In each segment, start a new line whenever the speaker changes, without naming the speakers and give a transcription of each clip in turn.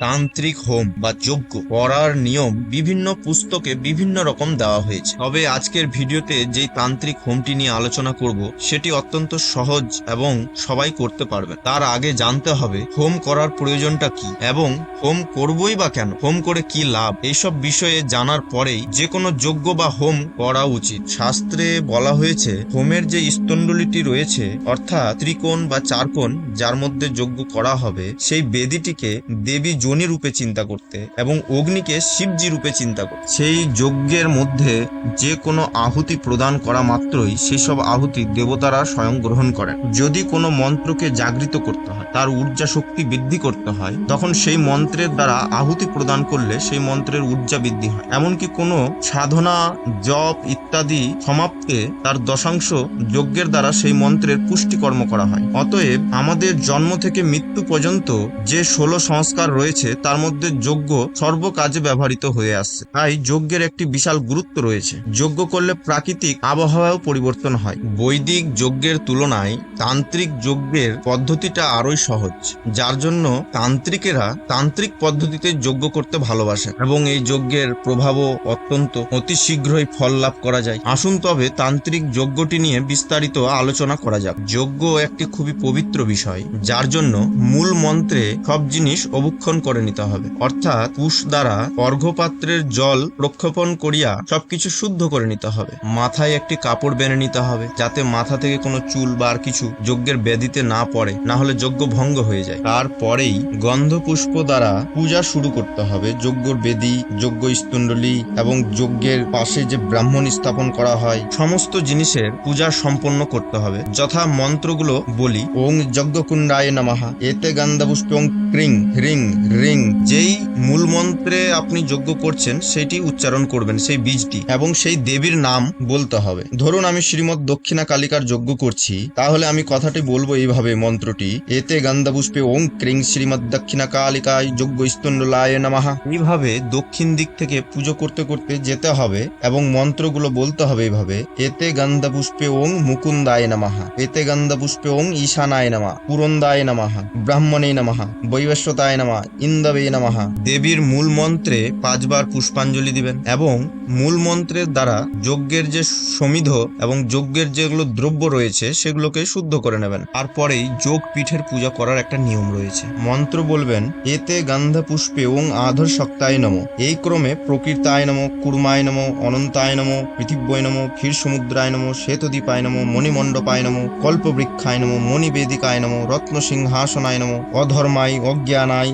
তান্ত্রিক হোম বা যজ্ঞ করার নিয়ম বিভিন্ন পুস্তকে বিভিন্ন রকম দেওয়া হয়েছে। তবে আজকের ভিডিওতে যেই তান্ত্রিক হোমটি নিয়ে আলোচনা করব, সেটি অত্যন্ত সহজ এবং সবাই করতে পারবে। তার আগে জানতে হবে, হোম করার প্রয়োজনটা কি এবং হোম করবই বা কেন? হোম করে কি লাভ? এইসব বিষয়ে জানার পরেই যে কোনো যজ্ঞ বা হোম করা উচিত। শাস্ত্রে বলা হয়েছে, হোমের যে স্তণ্ডলিটি রয়েছে, অর্থাৎ ত্রিকোণ বা চারকোণ, যার মধ্যে যজ্ঞ করা হবে, সেই বেদিটিকে দেবী জনি রূপে চিন্তা করতে এবং অগ্নিকে শিবজি রূপে চিন্তা করতে। সেই যজ্ঞের মধ্যে যে কোনো আহুতি প্রদান করা মাত্রই সেসব আহুতি দেবতারা স্বয়ং গ্রহণ করেন। যদি কোনো মন্ত্রকে জাগৃত করতে হয়, তার ঊর্জা শক্তি বৃদ্ধি করতে হয়, তখন সেই মন্ত্রের দ্বারা আহুতি প্রদান করলে সেই মন্ত্রের ঊর্জা বৃদ্ধি হয়। এমনকি কোনো সাধনা, জপ ইত্যাদি সমাপ্তে তার দশাংশ যজ্ঞের দ্বারা সেই মন্ত্রের পুষ্টিকর্ম করা হয়। অতএব আমাদের জন্ম থেকে মৃত্যু পর্যন্ত যে ষোলো সংস্কার রয়েছে তার মধ্যে যজ্ঞ সর্বকাজে ব্যবহৃত হয়ে আসছে। তাই যজ্ঞের একটি বিশাল গুরুত্ব রয়েছে। যজ্ঞ করলে প্রাকৃতিক আবহাওয়াও পরিবর্তন হয়। বৈদিক যজ্ঞের তুলনায় তান্ত্রিক যজ্ঞের পদ্ধতিটা আরোই সহজ, যার জন্য তান্ত্রিকেরা তান্ত্রিক পদ্ধতিতে যজ্ঞ করতে ভালোবাসেন এবং এই যজ্ঞের প্রভাবও অত্যন্ত অতি শীঘ্রই ফল লাভ করা যায়। আসুন তবে তান্ত্রিক যজ্ঞটি নিয়ে বিস্তারিত আলোচনা করা যাক। যজ্ঞ একটি খুবই পবিত্র বিষয়, যার জন্য মূল মন্ত্রে সব জিনিস অবক্ষণ করে নিতে হবে। অর্থাৎ কুশ দ্বারা অর্ঘ্যপাত্রের জল প্রক্ষেপণ করিয়া সবকিছু শুদ্ধ করে নিতে হবে। মাথায় একটি কাপড় বেঁধে নিতে হবে, যাতে মাথা থেকে কোনো চুল বা কিছু যজ্ঞের বেদিতে না পড়ে, না হলে যজ্ঞ ভঙ্গ হয়ে যায়। তারপরেই গন্ধ পুষ্প দ্বারা পূজা শুরু করতে হবে। যজ্ঞর বেদি, যজ্ঞ স্তণ্ডলী এবং যজ্ঞের পাশে যে ব্রাহ্মণ স্থাপন করা হয়, সমস্ত জিনিসের পূজা সম্পন্ন করতে হবে। যথা মন্ত্রগুলো বলি, ওং যজ্ঞকুণ্ডায় নামাহা এতে গান্ধা পুষ্পং ক্রিং, হ্রিং রিং, যেই মূল মন্ত্রে আপনি যজ্ঞ করছেন, সেটি উচ্চারণ করবেন, সেই বীজটি, এবং সেই দেবীর নাম বলতে হবে। ধরুন আমি শ্রীমৎ দক্ষিণা কালিকার যজ্ঞ করছি, তাহলে আমি কথাটি বলব এইভাবে, মন্ত্রটি, এতে গান্ধা পুষ্পে ওং ক্রিং শ্রীমৎ দক্ষিণা কালিকায় যজ্ঞ স্তণ্ডলায় নামাহা এইভাবে দক্ষিণ দিক থেকে পুজো করতে করতে যেতে হবে, এবং মন্ত্রগুলো বলতে হবে এইভাবে, এতে গন্ধ পুষ্পে ওং মুকুন্দায় নামাহা এতে গন্ধ পুষ্পে ওং ঈশানায় নামা। পুরন্দায় নামাহা ব্রাহ্মণে নামাহা বৈবস্বতায় নামা। ইন্দবে নামাহা দেবীর মূল মন্ত্রে পাঁচবার পুষ্পাঞ্জলি দিবেন এবং মূল মন্ত্রের দ্বারা যজ্ঞের যে সমিধ এবং যজ্ঞের যেগুলো দ্রব্য রয়েছে সেগুলোকে শুদ্ধ করে নেবেন। তারপরেই যোগ পীঠের পূজা করার একটা নিয়ম রয়েছে। মন্ত্র বলবেন, এতে গান্ধা পুষ্পে ওং আধর শক্তায় নম। এই ক্রমে প্রকৃতায় নম, কুর্মায় নম, অনন্তায় নম পৃথিব্যয় নম ক্ষীর সমুদ্রায় নম, শ্বেতদ্বীপায় নম, মণিমণ্ডপায় নম, কল্পবৃক্ষায় নম, মণিবেদিকায় নম রত্ন সিংহাসনায় নম, অধর্মায়, অজ্ঞানায়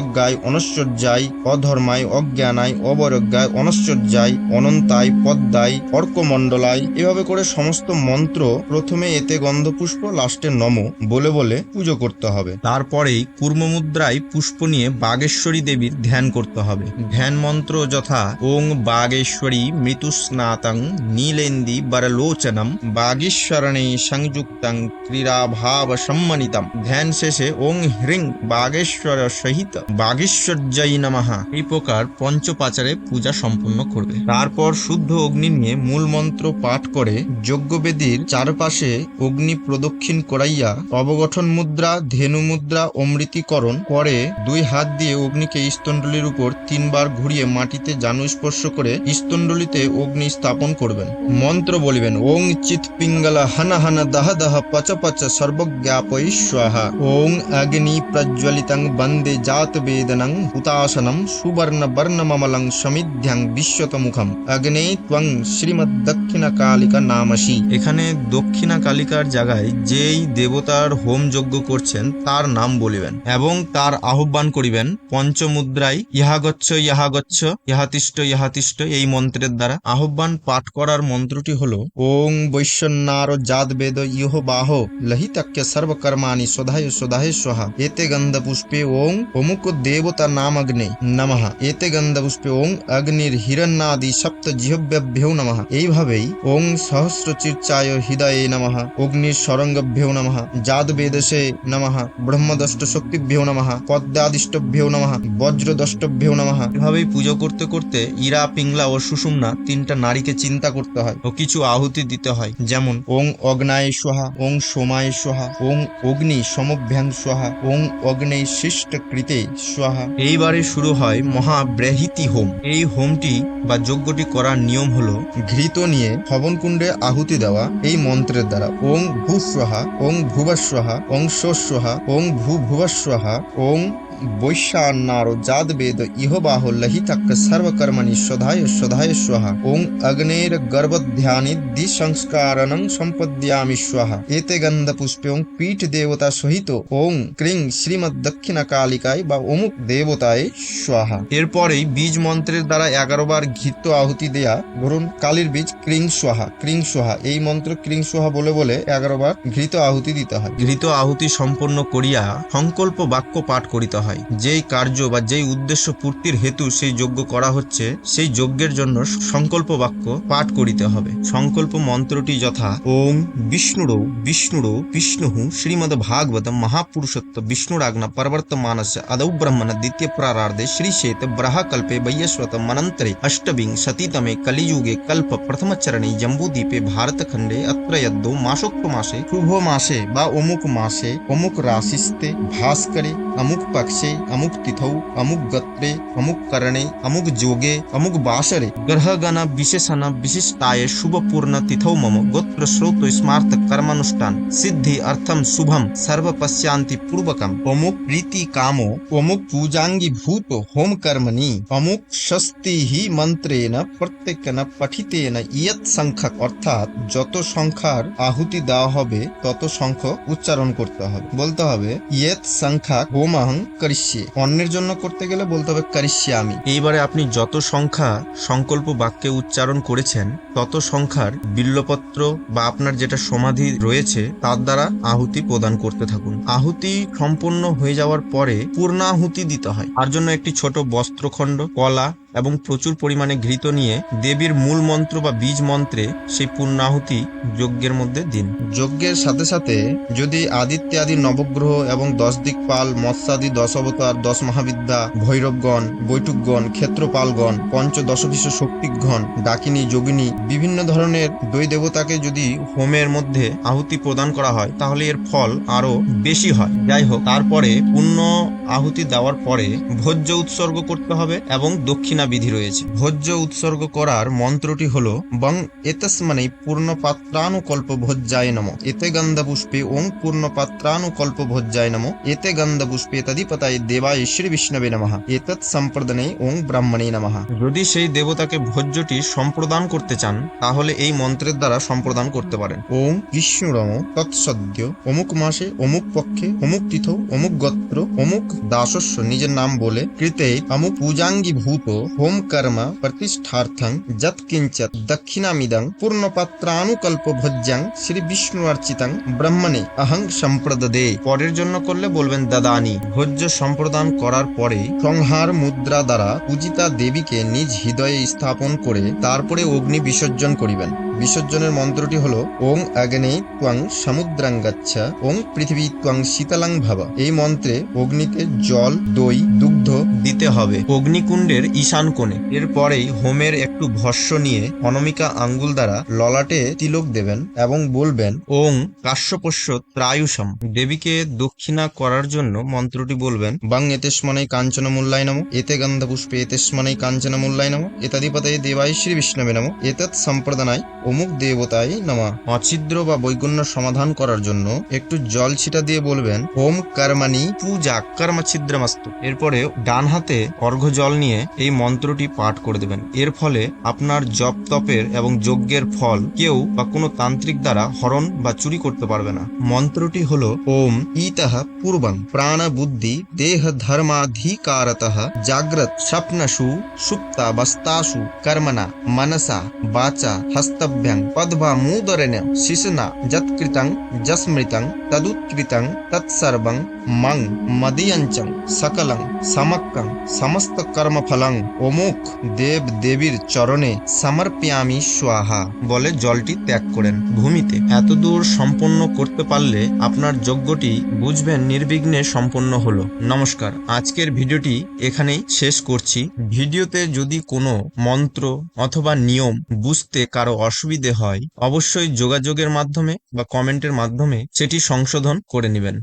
বৈরজ্ঞায় অনশ্বর্যায়, অধর্মায় অজ্ঞানায় অবৈরজ্ঞায় অনশ্বর্যায়, অনন্তায় পদ্মায়, অর্কমণ্ডলায়, এভাবে করে সমস্ত মন্ত্র প্রথমে এতে গন্ধপুষ্প, লাস্টে নম, বলে বলে পুজো করতে হবে। তারপরেই কুর্মমুদ্রায় পুষ্প নিয়ে বাগেশ্বরী দেবীর ধ্যান করতে হবে। ধ্যান মন্ত্র যথা, ওং বাগেশ্বরী মৃতুস্নাতং নীলেন্দি বরলোচনম বাগীশ্বরণে সংযুক্তং ক্রীড়াভাব সম্মানিতম ধ্যান শেষে ওং হ্রিং বাগেশ্বর সহিত বাগেশ্বর্যই নমঃ। এই প্রকার পঞ্চপাচারে পূজা সম্পন্ন করবে। তারপর শুদ্ধ অগ্নি নিয়ে মূল মন্ত্র পাঠ করে যজ্ঞবেদীর চারপাশে অগ্নি প্রদক্ষিণ করাইয়া অবগঠন মুদ্রা, ধেনু মুদ্রা, অমৃতিকরণ করে দুই হাত দিয়ে অগ্নিকে স্তণ্ডলীর উপর তিনবার ঘুরিয়ে মাটিতে জানু স্পর্শ করে স্তণ্ডলীতে অগ্নি স্থাপন করবেন। মন্ত্র বলিবেন, ওং চিৎ পিঙ্গলা হানা হন দহ দহ পচ পচ সর্বজ্ঞাপৈ স্বাহা। ওং অগ্নি প্রজ্বলিতং বন্দে জাত হুতাসনম সুবর্ণ বর্ণমমলং সমিধ্যং বিশ্বতমুখম অগ্নে ত্বং শ্রীমদ দক্ষিণ কালিকা নামসি এখানে দক্ষিণা কালিকার জায়গায় যেই দেবতার হোম যজ্ঞ করছেন তার নাম বলিবেন এবং তার আহ্বান করিবেন পঞ্চমুদ্রায় ইহাগচ্ছ ইহাগচ্ছ ইহাতিষ্ঠ ইহাতিষ্ঠ এই মন্ত্রের দ্বারা আহ্বান পাঠ করার মন্ত্রটি হল ওং বৈশ্বন্যার জাত বেদ ইহ বাহ লহিতাক্য সর্বকর্মাণি সদায় সদায় স্বহা এতে গন্ধ পুষ্পে ওং অমুক দেবতা নাম অগ্নে নমঃ এতে গন্ধ পুষ্পে ওং অগ্নির হিরণ্যাদি সপ্ত জিহব্যভ্যো নমঃ এইভাবেই ওং সহস্র চির্চায় হৃদয়ে নমঃ অগ্নির সরঙ্গভ্যো নমঃ জাত বেদসে নমঃ ব্রহ্মদষ্ট শক্তিভ্যো নমঃ পদ্মাদিষ্টভ্যো নমঃ বজ্রদষ্টভ্যো নমঃ এভাবেই পুজো করতে করতে ইরা পিংলা ও সুষুম্না তিনটা নারীকে চিন্তা করতে হয় ও কিছু আহুতি দিতে হয় যেমন ওং অগ্নায় স্বাহা ওং সোমায় স্বাহা ওং অগ্নি সমভ্যাং স্বাহা ওং অগ্নে শিষ্ট কৃতে স্বাহা এইবারে শুরু হয় মহাব্রেহিতি হোম। এই হোমটি বা যজ্ঞটি করার নিয়ম হলো ঘৃত নিয়ে হবনকুণ্ডে আহুতি দেওয়া এই মন্ত্রের দ্বারা। ওং ভূস্বাহা ওং ভুবাসহা ওং সোস্বাহা ওং ভূ ভুবাসহা ওং বৈশ্যান্নারো জাতবেদ ইহবাহ লহিতক সর্বকর্মণি শোধায় শোধায় স্বহা ওং অগ্নের গর্ভধ্যানিধি সংস্কারণং সম্পদ্যামি স্বহা এতে গন্ধপুষ্পে ওং পীঠ দেবতা সহিত ওং ক্রিং শ্রীমদ দক্ষিণা কালিকায় বা অমুক দেবতায় স্বাহা এরপরেই বীজ মন্ত্রের দ্বারা এগারো বার ঘৃত্য আহুতি দেয়া ধরুন, কালীর বীজ ক্রিং সোহা ক্রিং সোহা এই মন্ত্র ক্রিং সোহা বলে বলে এগারো বার ঘৃত আহুতি দিতে হয়। ঘৃত আহুতি সম্পন্ন করিয়া সংকল্প বাক্য পাঠ করিতে হয়। হয়। যেই কার্য বা যেই উদ্দেশ্য পূর্তির হেতু সেই যজ্ঞ করা হচ্ছে, সেই যজ্ঞের জন্য সংকল্প বাক্য পাঠ করিতে হবে। সংকল্প মন্ত্রটি যথা ওম বিষ্ণুরৌ বিষ্ণুরৌ বিষ্ণুহু শ্রীমদ ভাগবত মহাপুরুষত্ব বিষ্ণুরাগ্ন মানস আদৌ ব্রহ্মণ দ্বিতীয় প্রারার্ধে শ্রী শ্বেত ব্রাহ কল্পে বৈয়স্বত মনন্তরে অষ্টবিং সতীতমে কলিযুগে কল্প প্রথম চরণে জম্বুদ্বীপে ভারতখণ্ডে অত্র যদ্য মাসোক্ত মাসে, শুভ মাসে বা অমুক মাসে অমুক রাশিস্তে ভাস্করে অমুক পক্ষে অমুক তিথৌ অমুক গত্রে অমুক করণে অমুক যোগে অমুক বাসরে গ্রহগণ বিশেষণ বিশিষ্টায় শুভপূর্ণ তিথৌ মম গোত্র শ্রৌত স্মার্ত কর্মানুষ্ঠান সিদ্ধি অর্থম শুভম সর্ব পশ্যান্তি পূর্বকম অমুক প্রীতি কামো অমুক পূজাঙ্গি ভূত হোম কর্মণি অমুক স্বস্তি হি মন্ত্রেণ প্রত্যেকেন পঠিতেন ইয়ৎ সংখ্যক অর্থাৎ যত সংখ্যার আহুতি দেওয়া হবে তত সংখ্যক উচ্চারণ করতে হবে বলতে হবে ইয়েত সংখ্যক হোমাহং করিষ্যে। অন্যের জন্য করতে গেলে বলতে হবে কারিষ্যে আমি। এইবারে আপনি যত সংখ্যা সংকল্প বাক্যে উচ্চারণ করেছেন, তত সংখ্যার বিল্লপত্র বা আপনার যেটা সমাধি রয়েছে, তার দ্বারা আহুতি প্রদান করতে থাকুন। আহুতি সম্পূর্ণ হয়ে যাওয়ার পরে পূর্ণাহুতি দিতে হয়। তার জন্য একটি ছোট বস্ত্রখণ্ড, কলা এবং প্রচুর পরিমাণে ঘৃত নিয়ে দেবীর মূল মন্ত্র বা বীজ মন্ত্রে সেই পূর্ণাহুতি যজ্ঞের মধ্যে দিন। যজ্ঞের সাথে সাথে যদি আদিত্য আদি নবগ্রহ এবং দশ দিকপাল, মৎস্যাদি দশ অবতার, দশ মহাবিদ্যা, ভৈরবগণ, বৈঠকগণ, ক্ষেত্রপালগণ পঞ্চদশবিশ শক্তিগণ ডাকিনী, যোগিনী, বিভিন্ন ধরনের দৈ দেবতাকে যদি হোমের মধ্যে আহুতি প্রদান করা হয়, তাহলে এর ফল আরও বেশি হয়। যাই হোক, তারপরে পূর্ণ আহুতি দেওয়ার পরে ভোজ্য উৎসর্গ করতে হবে এবং দক্ষিণা বিধি রয়েছে। ভোজ্য উৎসর্গ করার মন্ত্রটি হল, বং এতস্মানে পূর্ণ পাত্রানুকল্প ভোজ্যায় নম। এতে গন্ধ পুষ্পে ওং পূর্ণ পাত্রানুকল্প ভোজ্যায় নম। এতে গন্ধ পুষ্পে তদিপতায় দেবায় শ্রী বিষ্ণবে নমঃ। এতৎ সম্প্রদানে ওং ব্রাহ্মণে নমঃ। যদি সেই দেবতাকে ভোজ্যটি সম্প্রদান করতে চান, তাহলে এই মন্ত্রের দ্বারা সম্প্রদান করতে পারেন। ওং বিষ্ণুরম তৎসদ্য, অমুক মাসে অমুক পক্ষে অমুক তিথ, অমুক গোত্র, অমুক দাসস্য নিজের নাম বলে কৃতে অমুক পূজাঙ্গি ভূত হোম কর্ম প্রতিষ্ঠার্থং যৎ কিঞ্চৎ দক্ষিণামিদং পূর্ণপাত্রানুকল্প ভোজ্যাং শ্রী বিষ্ণু অর্চিতং ব্রহ্মণে অহং সম্প্রদদে পরের জন্য করলে বলবেন, দাদানি, ভোজ্য সম্প্রদান করার পরে সংহার মুদ্রা দ্বারা পূজিতা দেবীকে নিজ হৃদয়ে স্থাপন করে তারপরে অগ্নি বিসর্জন করিবেন। বিসর্জনের মন্ত্রটি হল, ওং অগ্নে ত্বং সমুদ্রাং গচ্ছ ওং পৃথিবী ত্বং শীতলাং ভাবা। এই মন্ত্রে অগ্নিতে জল, দই, দুগ্ধ দিতে হবে। অগ্নিকুণ্ডের ঈশান কোণে। এরপরেই হোমের একটু ভস্য নিয়ে অনমিকা আঙ্গুল দ্বারা ললাটে তিলক দেবেন এবং বলবেন, ওং কাশ্যপস্য ত্রায়ুষম। দেবীকে দক্ষিণা করার জন্য মন্ত্রটি বলবেন, বাং এতেস্মনে কাঞ্চন মূল্যায় নম। এতে গন্ধ পুষ্পে এতেস্মনে কাঞ্চন মূল্যায় নম। এতাদিপতয়ে দেবায় শ্রী বিষ্ণবে নম। এতৎ সম্প্রদানায় অমুক দেবতায় নামা। অছিদ্র বা বৈগুণ্য সমাধান করার জন্য একটু জল ছিটা দিয়ে বলবেন, ওম কর্মানি পূজা কর্ম ছিদ্রমাস্তু এরপরে ডান হাতে অর্ঘ্য জল নিয়ে এই মন্ত্রটি পাঠ করে দেবেন। এর ফলে আপনার জপ তপের এবং যজ্ঞের ফল কেউ বা কোনো তান্ত্রিক দ্বারা হরণ বা চুরি করতে পারবে না। মন্ত্রটি হল, ওম ইতঃ পূর্বং প্রাণ বুদ্ধি দেহ ধর্মাধিকারতঃ জাগ্রত স্বপ্নসু সুপ্তাবস্তাসু কর্মনা মনসা বাচা হস্তভ্যং পদ্ভা মুদরেণ শিশুনা যৎকৃতং যস্মৃতং তদুৎকৃতং তৎসর্বং মং মদীয়ঞ্চং সকলং সমক্কং সমস্ত কর্মফলং অমুক দেব দেবীর চরণে সমর্প্যামি স্বাহা বলে জলটি ত্যাগ করেন। ভূমিতে এতদূর সম্পন্ন করতে পারলে আপনার যজ্ঞটি বুঝবেন নির্বিঘ্নে সম্পন্ন হলো। নমস্কার, আজকের ভিডিওটি এখানেই শেষ করছি। ভিডিওতে যদি কোনো মন্ত্র অথবা নিয়ম বুঝতে কারও অসুবিধে হয় অবশ্যই যোগাযোগের মাধ্যমে বা কমেন্টের মাধ্যমে সেটি সংশোধন করে নেবেন।